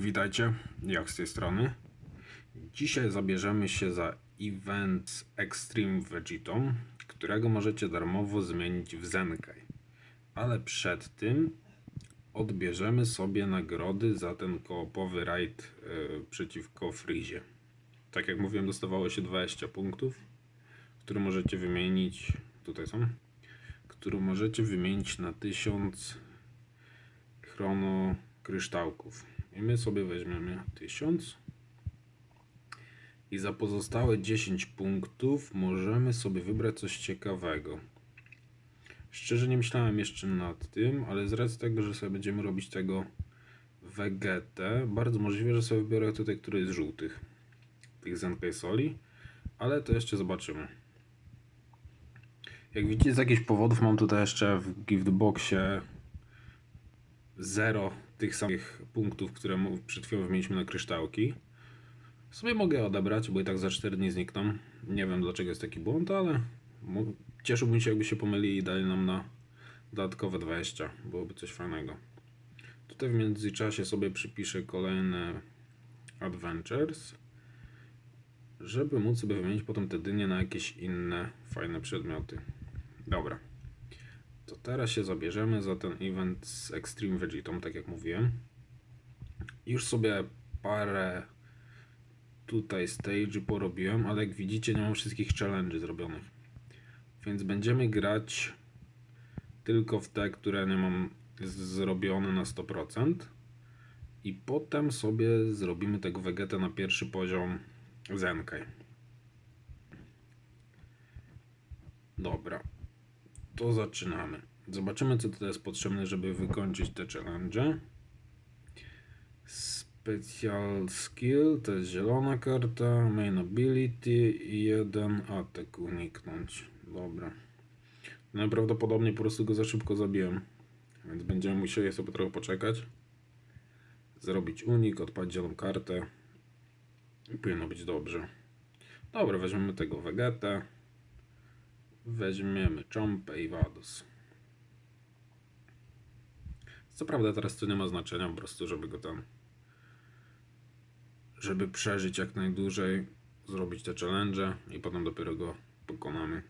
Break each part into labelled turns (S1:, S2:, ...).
S1: Witajcie, jak z tej strony. Dzisiaj zabierzemy się za event Extreme Vegetom, którego możecie darmowo zmienić w Zenkai. Ale przed tym odbierzemy sobie nagrody za ten koopowy raid yy, przeciwko Frizie. Tak jak mówiłem, dostawało się 20 punktów, które możecie wymienić. Tutaj są. Które możecie wymienić na 1000 chrono kryształków. I my sobie weźmiemy 1000. I za pozostałe 10 punktów możemy sobie wybrać coś ciekawego. Szczerze nie myślałem jeszcze nad tym, ale z racji tego, że sobie będziemy robić tego wegetę, bardzo możliwe, że sobie wybiorę tutaj, który jest żółtych. Tych Zenkai Soli, ale to jeszcze zobaczymy. Jak widzicie, z jakichś powodów mam tutaj jeszcze w giftboxie zero tych samych punktów, które przed chwilą wymieniliśmy na kryształki. Sobie mogę odebrać, bo i tak za 4 dni znikną. Nie wiem dlaczego jest taki błąd, ale cieszyłbym się jakby się pomylili i dali nam na dodatkowe 20. Byłoby coś fajnego. Tutaj w międzyczasie sobie przypiszę kolejne adventures, żeby móc sobie wymienić potem te dynie na jakieś inne fajne przedmioty. Dobra. To teraz się zabierzemy za ten event z Extreme Vegetom, tak jak mówiłem. Już sobie parę tutaj stage porobiłem, ale jak widzicie nie mam wszystkich challenge zrobionych. Więc będziemy grać tylko w te, które nie mam zrobione na 100%. I potem sobie zrobimy tego Vegetę na pierwszy poziom Zenkai. Dobra, to zaczynamy. Zobaczymy, co tutaj jest potrzebne, żeby wykończyć te challenge. Special skill to jest zielona karta, main ability i jeden atak uniknąć. Dobra. Najprawdopodobniej po prostu go za szybko zabiłem, więc będziemy musieli sobie trochę poczekać. Zrobić unik, odpalić zieloną kartę i powinno być dobrze. Dobra, weźmiemy tego Vegetę. Weźmiemy Chompę i Vados. Co prawda teraz to nie ma znaczenia, po prostu żeby go tam żeby przeżyć jak najdłużej, zrobić te challenge i potem dopiero go pokonamy.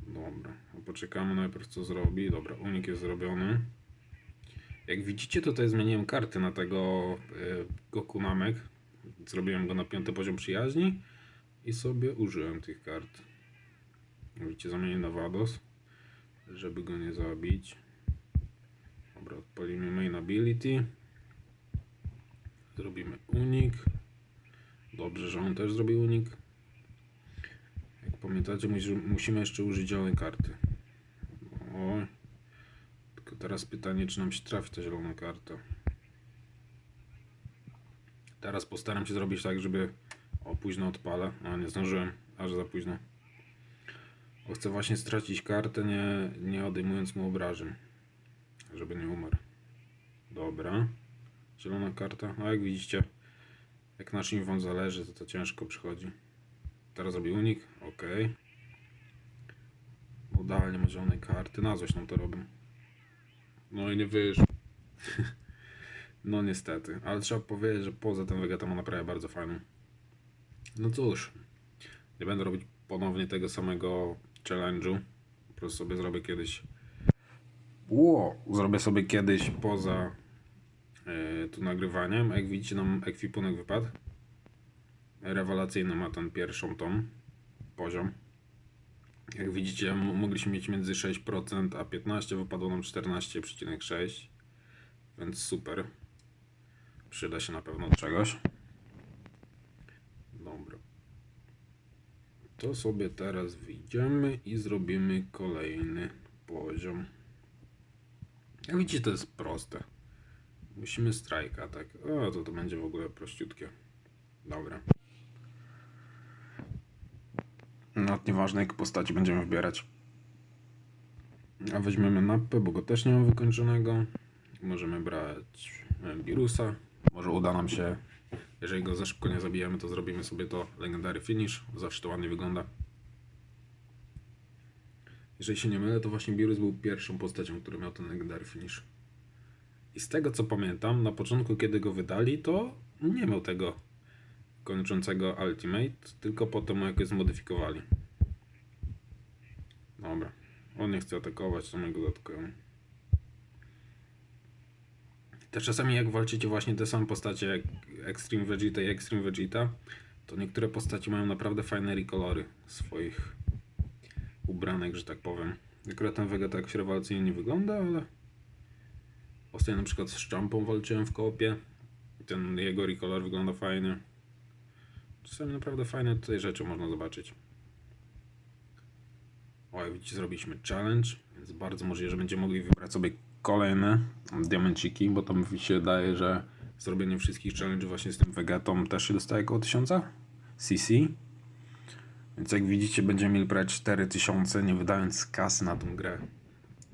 S1: Dobra, poczekamy najpierw co zrobi. Dobra, unik jest zrobiony. Jak widzicie tutaj zmieniłem karty na tego y, Gokunamek. Zrobiłem go na piąty poziom przyjaźni i sobie użyłem tych kart. Widzicie, zamienię na Vados, żeby go nie zabić. Dobra, odpalimy main ability. Zrobimy unik. Dobrze, że on też zrobił unik. Jak pamiętacie, musi- musimy jeszcze użyć zielonej karty. Oj. Tylko teraz pytanie, czy nam się trafi ta zielona karta. Teraz postaram się zrobić tak, żeby... O, późno odpalę. No, nie zdążyłem. Aż za późno. Bo chcę właśnie stracić kartę, nie, nie odejmując mu obrażeń. Żeby nie umarł. Dobra. Zielona karta. A jak widzicie, jak naszym wam zależy, to to ciężko przychodzi. Teraz zrobię unik. Ok. Bo dalej nie ma zielonej karty. Na coś nam to robią. No i nie wyszło. No niestety, ale trzeba powiedzieć, że poza tym Vegeta ma naprawdę bardzo fajną. No cóż, nie będę robić ponownie tego samego challenge'u. Po prostu sobie zrobię kiedyś. Ło, zrobię sobie kiedyś poza e, tu nagrywaniem. Jak widzicie, nam ekwipunek wypadł. Rewelacyjny ma ten pierwszą tą poziom. Jak widzicie, mogliśmy mieć między 6% a 15%, wypadło nam 14,6%. Więc super. Przyda się na pewno czegoś. Dobra. To sobie teraz wyjdziemy i zrobimy kolejny poziom. Jak widzicie, to jest proste. Musimy strajka, tak. O, to to będzie w ogóle prościutkie. Dobra. No, nieważne jakie postaci będziemy wybierać. A weźmiemy mapę, bo go też nie mam wykończonego. Możemy brać Birusa. Może uda nam się, jeżeli go za szybko nie zabijemy, to zrobimy sobie to Legendary Finish. Zawsze to ładnie wygląda. Jeżeli się nie mylę, to właśnie Beerus był pierwszą postacią, która miał ten legendary finish. I z tego co pamiętam, na początku kiedy go wydali, to nie miał tego kończącego Ultimate, tylko potem jakoś zmodyfikowali. Dobra. On nie chce atakować, to my go zaatakują. Też czasami jak walczycie właśnie te same postacie jak Extreme Vegeta i Extreme Vegeta, to niektóre postacie mają naprawdę fajne rekolory swoich ubranek, że tak powiem. Akurat ten Vegeta jakoś rewelacyjnie nie wygląda, ale ostatnio na przykład z Champą walczyłem w koopie i ten jego recolor wygląda fajnie. Czasami naprawdę fajne tutaj rzeczy można zobaczyć. O, jak widzicie, zrobiliśmy challenge, więc bardzo możliwe, że będziemy mogli wybrać sobie kolejne diamenciki, bo to mi się wydaje, że zrobienie wszystkich challenge właśnie z tym Vegetą też się dostaje około 1000 CC. Więc jak widzicie, będziemy mieli prawie 4000, nie wydając kasy na tą grę.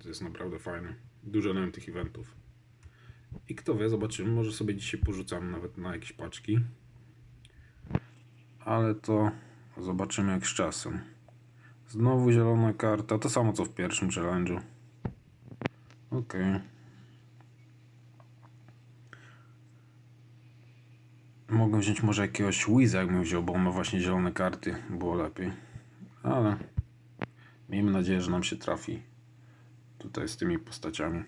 S1: To jest naprawdę fajne. Dużo miałem tych eventów. I kto wie, zobaczymy, może sobie dzisiaj porzucamy nawet na jakieś paczki. Ale to zobaczymy jak z czasem. Znowu zielona karta, to samo co w pierwszym challenge'u. Okej. Mogę wziąć może jakiegoś Wiza, jakbym wziął, bo on ma właśnie zielone karty. Było lepiej. Ale miejmy nadzieję, że nam się trafi tutaj z tymi postaciami.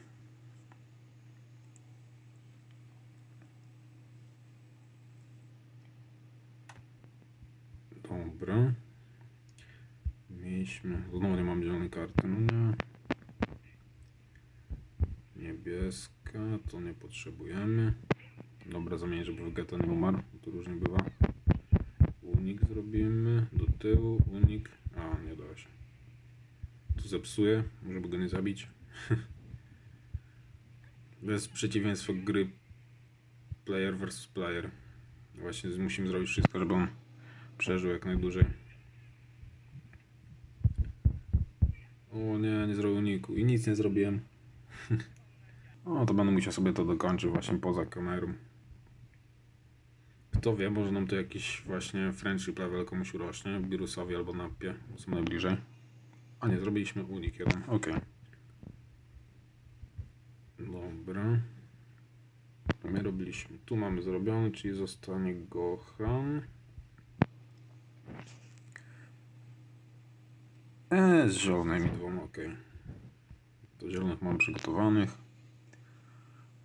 S1: Dobra. Mieliśmy. Znowu nie mam zielonej karty. No nie. Niebieska, to nie potrzebujemy. Dobra, zamienię, żeby Vegeta nie umarł. To różnie bywa. Unik zrobimy. Do tyłu, unik. A, nie da się. Tu zepsuję, żeby go nie zabić. To jest przeciwieństwo gry player versus player. Właśnie musimy zrobić wszystko, żeby on przeżył jak najdłużej. O nie, nie zrobił uniku i nic nie zrobiłem. O, to będę musiał sobie to dokończyć właśnie poza kamerą. Kto wie, może nam to jakiś właśnie friendship level komuś urośnie, Birusowi albo Nappie, są najbliżej. A nie, zrobiliśmy unik jeden, ok. Dobra. My robiliśmy, tu mamy zrobiony, czyli zostanie Gohan. Eee, z zielonymi dwoma, ok. To zielonych mam przygotowanych.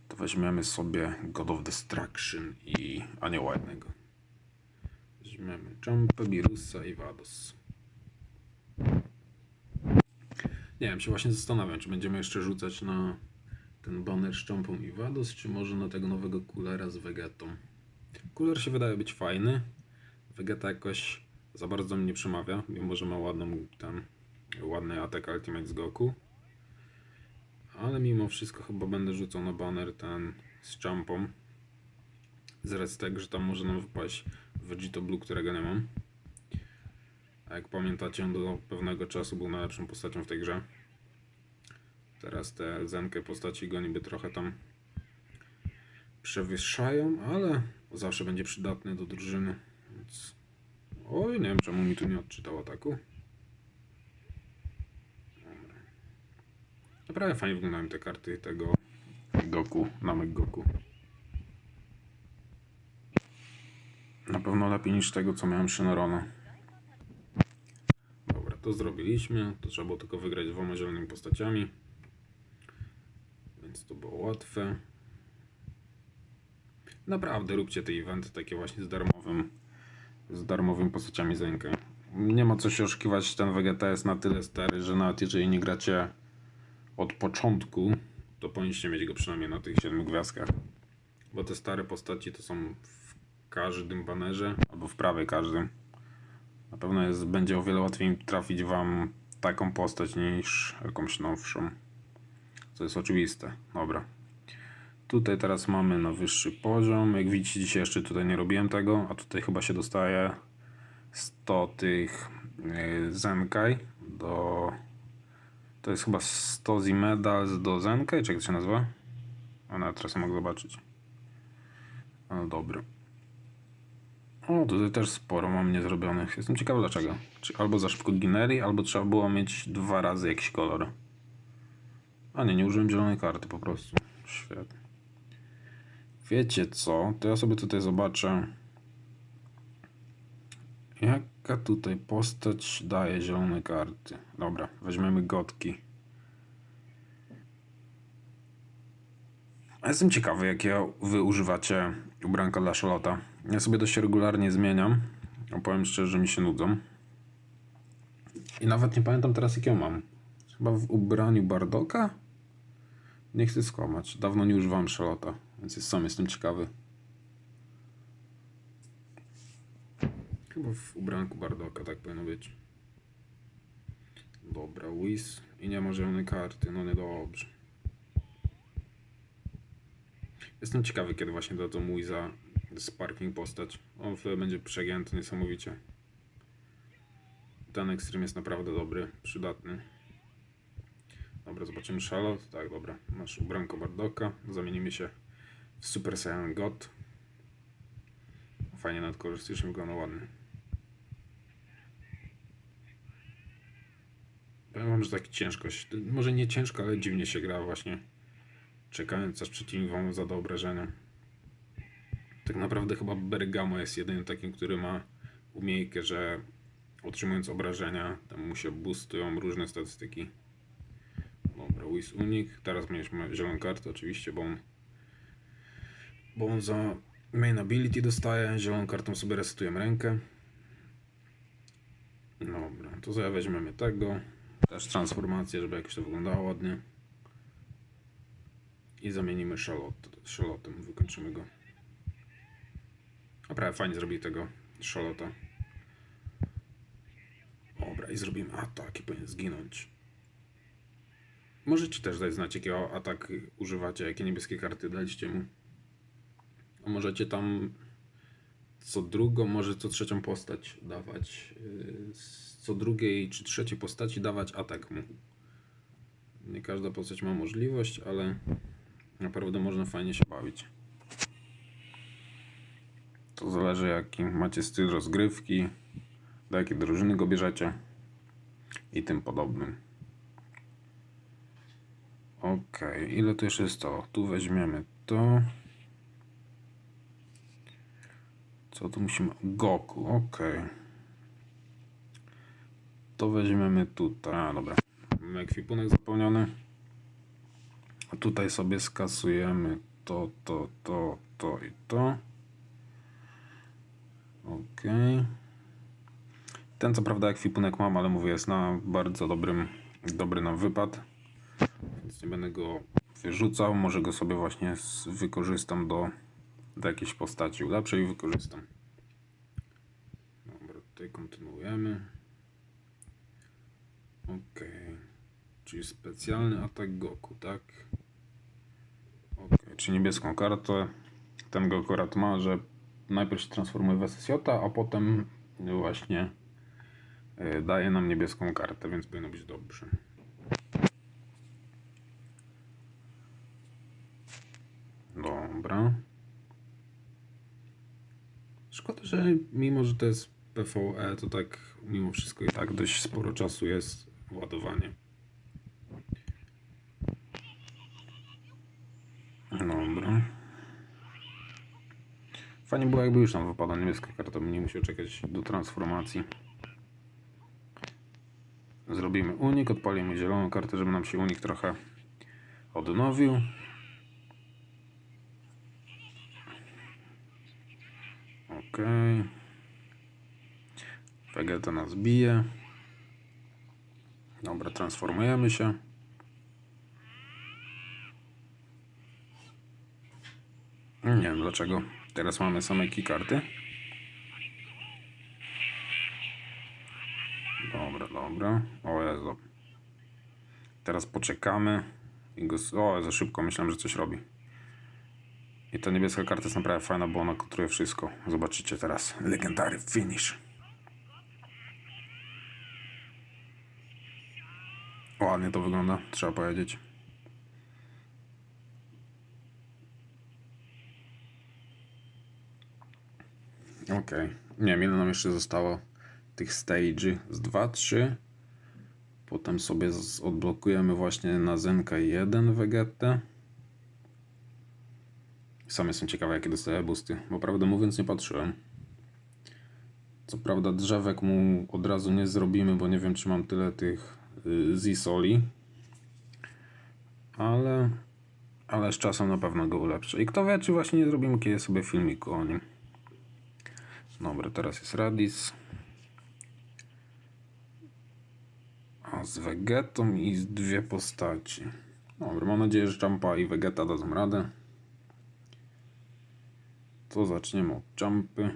S1: To weźmiemy sobie God of Destruction i Anioła jednego. Weźmiemy Jumpę, Birusa i Vados. Nie wiem, się właśnie zastanawiam, czy będziemy jeszcze rzucać na ten banner z Jumpą i Vados, czy może na tego nowego Coolera z Vegetą. Cooler się wydaje być fajny. Vegeta jakoś za bardzo mnie przemawia, mimo że ma ładną ten ładny atak Ultimate z Goku. Ale mimo wszystko chyba będę rzucał na banner ten z Jumpą. Z racji tego, że tam może nam wypaść Vegito Blue, którego nie mam. A jak pamiętacie, on do pewnego czasu był najlepszą postacią w tej grze. Teraz te zenkę postaci go niby trochę tam przewyższają, ale zawsze będzie przydatny do drużyny. Więc... Oj, nie wiem czemu mi tu nie odczytał ataku. Naprawdę fajnie wyglądają te karty tego Goku, Namek Goku. Na pewno lepiej niż tego, co miałem Shinarona. Dobra, to zrobiliśmy. To trzeba było tylko wygrać dwoma zielonymi postaciami. Więc to było łatwe. Naprawdę róbcie te eventy takie właśnie z darmowym, z darmowymi postaciami Zenkę. Nie ma co się oszukiwać, ten Vegeta jest na tyle stary, że nawet jeżeli nie gracie od początku, to powinniście mieć go przynajmniej na tych 7 gwiazdkach. Bo te stare postaci to są w każdym banerze, albo w prawie każdym. Na pewno jest, będzie o wiele łatwiej trafić wam taką postać niż jakąś nowszą. Co jest oczywiste. Dobra. Tutaj teraz mamy na wyższy poziom. Jak widzicie, dzisiaj jeszcze tutaj nie robiłem tego, a tutaj chyba się dostaje 100 tych yy, Zenkai do to jest chyba 100 z medals do Zenka, czy jak to się nazywa? A nawet teraz mogę zobaczyć. No dobra. O, tutaj też sporo mam niezrobionych. Jestem ciekawy dlaczego. Czy albo za szybko ginęli, albo trzeba było mieć dwa razy jakiś kolor. A nie, nie użyłem zielonej karty po prostu. Świetnie. Wiecie co? To ja sobie tutaj zobaczę. Jaka tutaj postać daje zielone karty? Dobra, weźmiemy gotki. Jestem ciekawy, jakie wy używacie ubranka dla Charlotta. Ja sobie dość regularnie zmieniam. A powiem szczerze, że mi się nudzą. I nawet nie pamiętam teraz, jakiego mam. Chyba w ubraniu Bardoka? Nie chcę skłamać. Dawno nie używałem Charlotta, więc sam jestem ciekawy. Chyba w ubranku Bardoka tak powinno być. Dobra, Whis. I nie ma zielonej karty, no niedobrze. Jestem ciekawy, kiedy właśnie dadzą mój za Sparking postać. On wtedy będzie przegięty niesamowicie. Ten ekstrem jest naprawdę dobry, przydatny. Dobra, zobaczymy Charlotte. Tak, dobra. Masz ubranko Bardoka. Zamienimy się w Super Saiyan God. Fajnie nadkolorystycznie wygląda ładnie. Powiem że tak ciężkość. Może nie ciężko, ale dziwnie się gra właśnie. Czekając aż przeciwnik wam zada obrażenia. Tak naprawdę chyba Bergamo jest jedynym takim, który ma umiejętność, że otrzymując obrażenia, tam mu się boostują różne statystyki. Dobra, Whis unik. Teraz mieliśmy zieloną kartę oczywiście, bo on, bo on za main ability dostaje. Zieloną kartą sobie resetujemy rękę. Dobra, to sobie weźmiemy tego. Też transformację, żeby jakoś to wyglądało ładnie. I zamienimy Charlotte, Charlottem, wykończymy go. Naprawdę fajnie zrobili tego Charlotta. Dobra, i zrobimy atak i powinien zginąć. Możecie też dać znać, jakiego atak używacie, jakie niebieskie karty daliście mu. A możecie tam co drugą, może co trzecią postać dawać. z Co drugiej czy trzeciej postaci dawać atak mu. Nie każda postać ma możliwość, ale naprawdę można fajnie się bawić. To zależy jaki macie styl rozgrywki, do jakiej drużyny go bierzecie i tym podobnym. Ok, ile to jeszcze jest to? Tu weźmiemy to. Co tu musimy? Goku, ok. To weźmiemy tutaj. A, dobra. Mamy ekwipunek zapełniony. A tutaj sobie skasujemy to, to, to, to i to. Ok. Ten co prawda ekwipunek mam, ale mówię, jest na bardzo dobrym, dobry nam wypad. Więc nie będę go wyrzucał. Może go sobie właśnie wykorzystam do, do jakiejś postaci ulepszej i wykorzystam. Dobra, tutaj kontynuujemy. Ok. Czyli specjalny atak Goku, tak? Ok, czyli niebieską kartę. Ten Goku akurat ma, że najpierw się transformuje w SSJ, a potem właśnie y, daje nam niebieską kartę, więc powinno być dobrze. Dobra. Szkoda, że mimo, że to jest PvE, to tak mimo wszystko i tak dość sporo czasu jest ładowanie. Dobra. Fajnie było jakby już nam wypadła niebieska karta, bym nie musiał czekać do transformacji. Zrobimy unik, odpalimy zieloną kartę, żeby nam się unik trochę odnowił. Ok. Vegeta nas bije. Dobra, transformujemy się. Nie wiem dlaczego. Teraz mamy same karty. Dobra, dobra. O Jezu. Teraz poczekamy. I go... O, za szybko myślałem, że coś robi. I ta niebieska karta jest naprawdę fajna, bo ona kontruje wszystko. Zobaczycie teraz. Legendary finish. Ładnie to wygląda, trzeba powiedzieć. Okej. Nie wiem, ile nam jeszcze zostało tych stage'y. Z 2, 3. Potem sobie odblokujemy właśnie na Zenka 1 Vegetę. Sam jestem ciekawy, jakie dostaję boosty, bo prawdę mówiąc nie patrzyłem. Co prawda drzewek mu od razu nie zrobimy, bo nie wiem, czy mam tyle tych y, Z-soli. Ale, ale z czasem na pewno go ulepszę. I kto wie, czy właśnie nie zrobimy kiedy sobie filmiku o nim. Dobra, teraz jest Radis. A z Vegetą i z dwie postaci. Dobra, mam nadzieję, że Champa i Vegeta dadzą radę. To zaczniemy od Champy.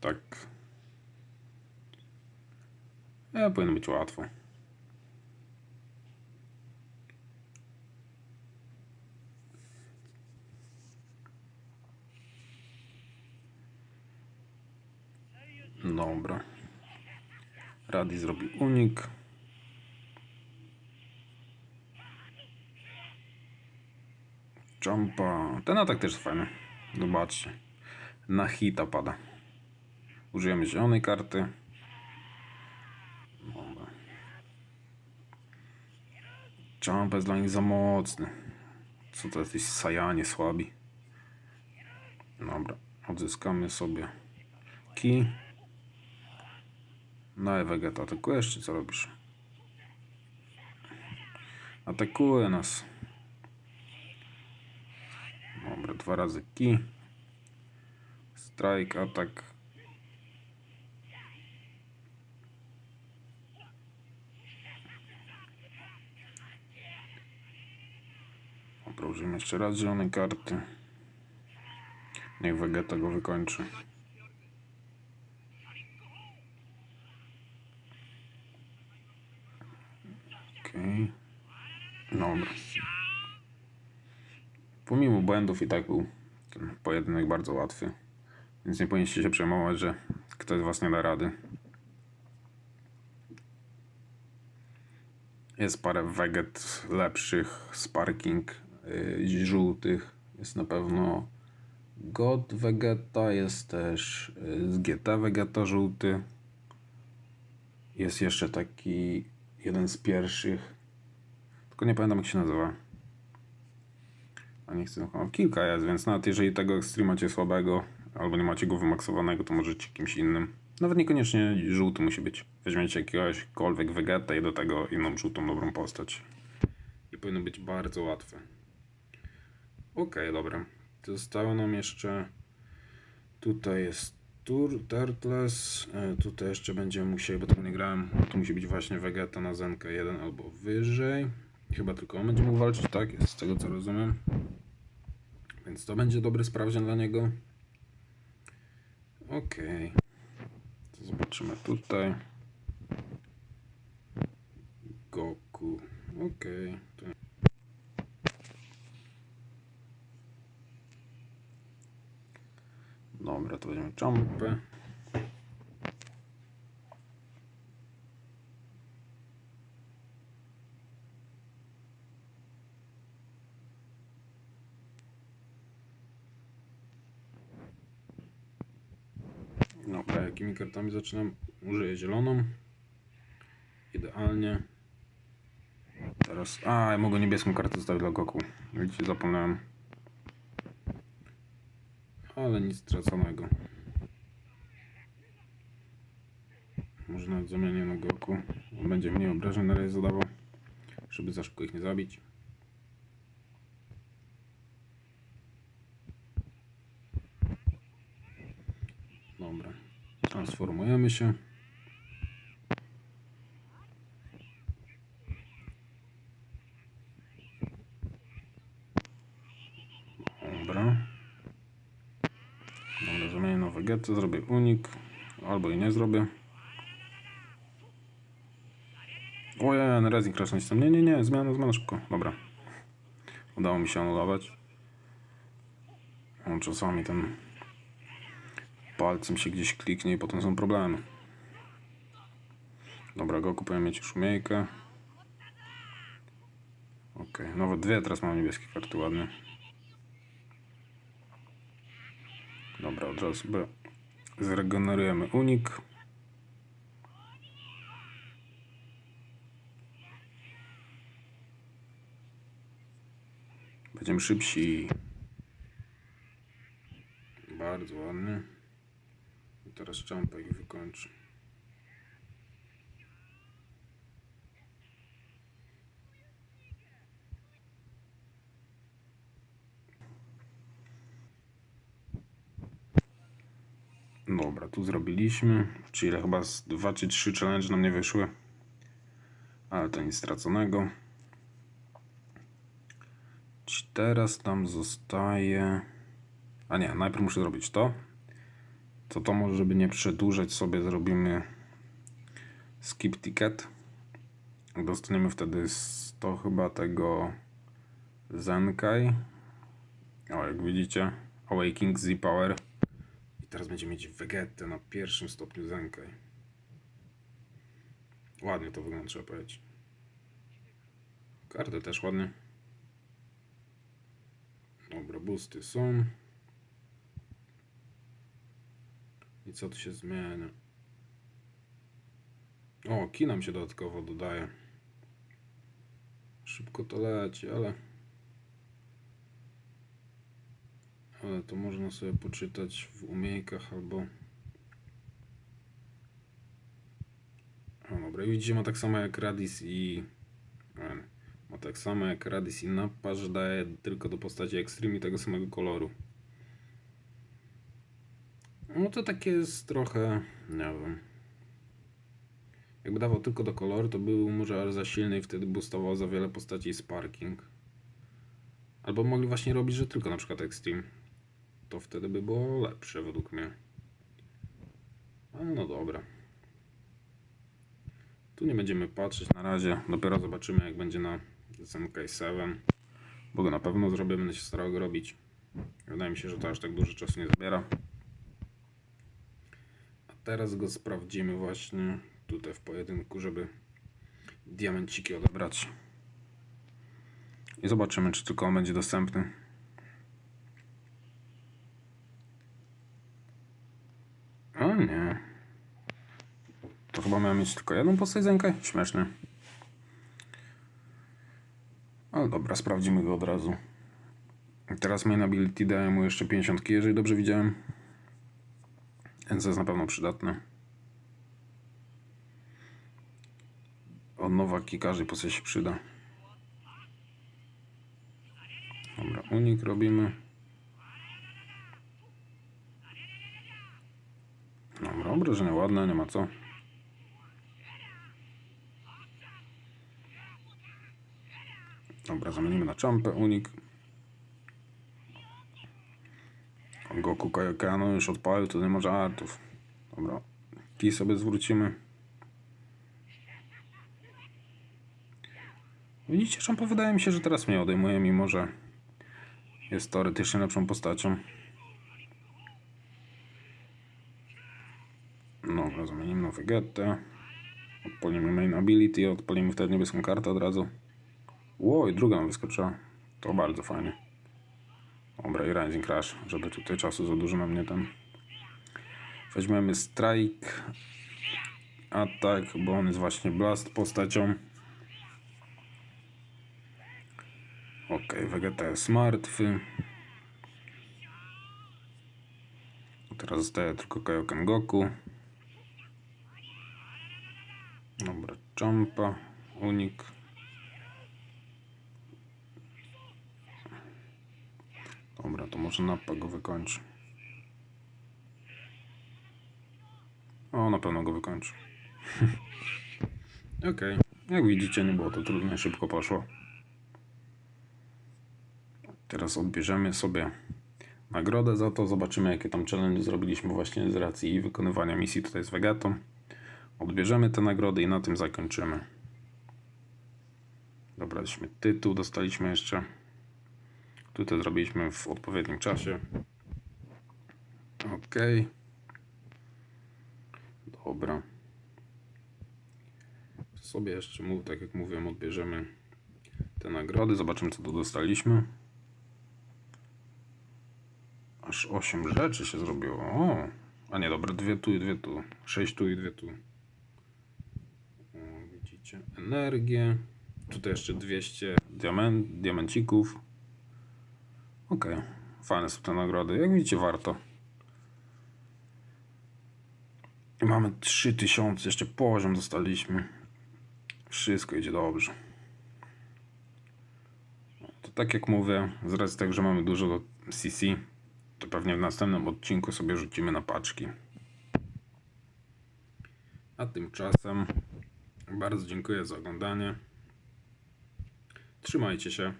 S1: Tak. E, powinno być łatwo. Dobra. Radi zrobi unik. Jumpa. Ten atak też jest fajny. Zobaczcie. Na hita pada. Użyjemy zielonej karty. Dobra. Jest dla nich za mocny. Co to jesteś sajanie słabi. Dobra. Odzyskamy sobie key. No Vegeta, atakujesz czy co robisz? Atakuje nas. Dobra, dwa razy ki. Strike, atak. Dobra, użyjmy jeszcze raz zielonej karty. Niech Vegeta go wykończy. Okej. Dobra. Pomimo błędów i tak był pojedynek bardzo łatwy. Więc nie powinniście się przejmować, że ktoś z was nie da rady. Jest parę weget lepszych, sparking yy, żółtych. Jest na pewno God Vegeta, jest też yy, z GT Vegeta żółty. Jest jeszcze taki jeden z pierwszych. Tylko nie pamiętam jak się nazywa. A nie chcę. O, kilka jest, więc nawet jeżeli tego Extreme macie słabego, albo nie macie go wymaksowanego, to możecie kimś innym. Nawet niekoniecznie żółty musi być. Weźmiecie jakiegośkolwiek Vegeta i do tego inną żółtą dobrą postać. I powinno być bardzo łatwe. Okej, dobra. Zostało nam jeszcze. Tutaj jest Tur, Turtles. E, Tutaj jeszcze będziemy musieli, bo tego nie grałem. To musi być właśnie Vegeta na Zenkę 1 albo wyżej. Chyba tylko on będzie mógł walczyć, tak? Jest z tego co rozumiem. Więc to będzie dobry sprawdzian dla niego. Okej. To zobaczymy tutaj. Goku. To... Dobra, to weźmiemy Champę. Kartami zaczynam? Użyję zieloną. Idealnie. Teraz. A, ja mogę niebieską kartę zostawić dla Goku. Widzicie, zapomniałem. Ale nic straconego. Może nawet na Goku. On będzie mniej obrażeń na razie zadawał. Żeby za szybko ich nie zabić. Dobra. Transformujemy się. Dobra. Dobra, zamienię na Vegetę, zrobię unik. Albo i nie zrobię. Ojej, na Rising Crash nacisnąłem. Nie, nie, nie, zmiana, zmiana szybko. Dobra. Udało mi się anulować. On czasami ten palcem się gdzieś kliknie i potem są problemy. Dobra, Goku powinien mieć już umiejkę. Okej, nawet dwie teraz mam niebieskie karty ładnie. Dobra, od razu sobie zregenerujemy unik. Będziemy szybsi. Bardzo ładnie. Teraz czampa ich wykończy. Dobra, tu zrobiliśmy. Czyli chyba z 2 czy 3 challenge nam nie wyszły. Ale to nic straconego. Teraz nam zostaje. A nie, najpierw muszę zrobić to. To to może, żeby nie przedłużać sobie, zrobimy skip ticket. Dostaniemy wtedy 100 chyba tego Zenkai. O, jak widzicie, Awakening Z Power. I teraz będziemy mieć Vegetę na pierwszym stopniu Zenkai. Ładnie to wygląda, trzeba powiedzieć. Karty też ładnie. Dobra, boosty są. I co tu się zmienia? O, ki nam się dodatkowo dodaje. Szybko to leci, ale... Ale to można sobie poczytać w umiejkach albo... O, dobra, widzicie, ma tak samo jak Radis i... Ma tak samo jak Radis i Nappa, że daje tylko do postaci Extreme tego samego koloru. No to takie jest trochę, nie wiem. Jakby dawał tylko do koloru, to był może aż za silny i wtedy boostował za wiele postaci Sparking. Albo mogli właśnie robić, że tylko na przykład Extreme. To wtedy by było lepsze według mnie. Ale no dobra. Tu nie będziemy patrzeć na razie. Dopiero zobaczymy jak będzie na SMK7. Bo go na pewno zrobię, będę się starał go robić. Wydaje mi się, że to aż tak dużo czasu nie zabiera. A teraz go sprawdzimy właśnie tutaj w pojedynku, żeby diamenciki odebrać. I zobaczymy, czy tylko on będzie dostępny. O nie. To chyba miałem mieć tylko jedną postać zękę? Śmieszne. Ale dobra, sprawdzimy go od razu. Teraz main ability daje mu jeszcze 50, jeżeli dobrze widziałem. To jest na pewno przydatne. Od nowa każdej postać się przyda. Dobra, unik robimy. Dobra, obrażenia ładne, nie ma co. Dobra, zamienimy na czampę, unik. Goku Kayakano już odpalił, to nie ma żartów. Dobra, ki sobie zwrócimy. Widzicie, czampa wydaje mi się, że teraz mnie odejmuje, mimo że jest teoretycznie lepszą postacią. Dobra, zamienimy na Vegetę. Odpalimy main ability, odpalimy wtedy niebieską kartę od razu. Ło, i druga nam wyskoczyła. To bardzo fajnie. Dobra, i Rising Crash, żeby tutaj czasu za dużo nam nie ten. Weźmiemy Strike. Atak, bo on jest właśnie Blast postacią. Ok, Vegeta jest martwy. Teraz zostaje tylko Kaioken Goku. Dobra, Jumpa, unik. Dobra, to może Nappa go wykończy. O, na pewno go wykończy. Okej, jak widzicie, nie było to trudne, szybko poszło. Teraz odbierzemy sobie nagrodę za to. Zobaczymy, jakie tam challenge zrobiliśmy właśnie z racji wykonywania misji tutaj z Vegatą. Odbierzemy te nagrody i na tym zakończymy. Dobraliśmy tytuł, dostaliśmy jeszcze. Tutaj zrobiliśmy w odpowiednim czasie. Ok. Dobra. Sobie jeszcze, mów, tak jak mówiłem, odbierzemy te nagrody. Zobaczymy, co tu dostaliśmy. Aż 8 rzeczy się zrobiło. O, a nie, dobra, dwie tu i dwie tu. 6 tu i dwie tu. O, widzicie, energię. Tutaj jeszcze 200 diament, diamencików. Okej, fajne są te nagrody. Jak widzicie, warto. Mamy 3000, jeszcze poziom dostaliśmy. Wszystko idzie dobrze. To tak jak mówię, z racji tego, że mamy dużo do CC, to pewnie w następnym odcinku sobie rzucimy na paczki. A tymczasem bardzo dziękuję za oglądanie. Trzymajcie się.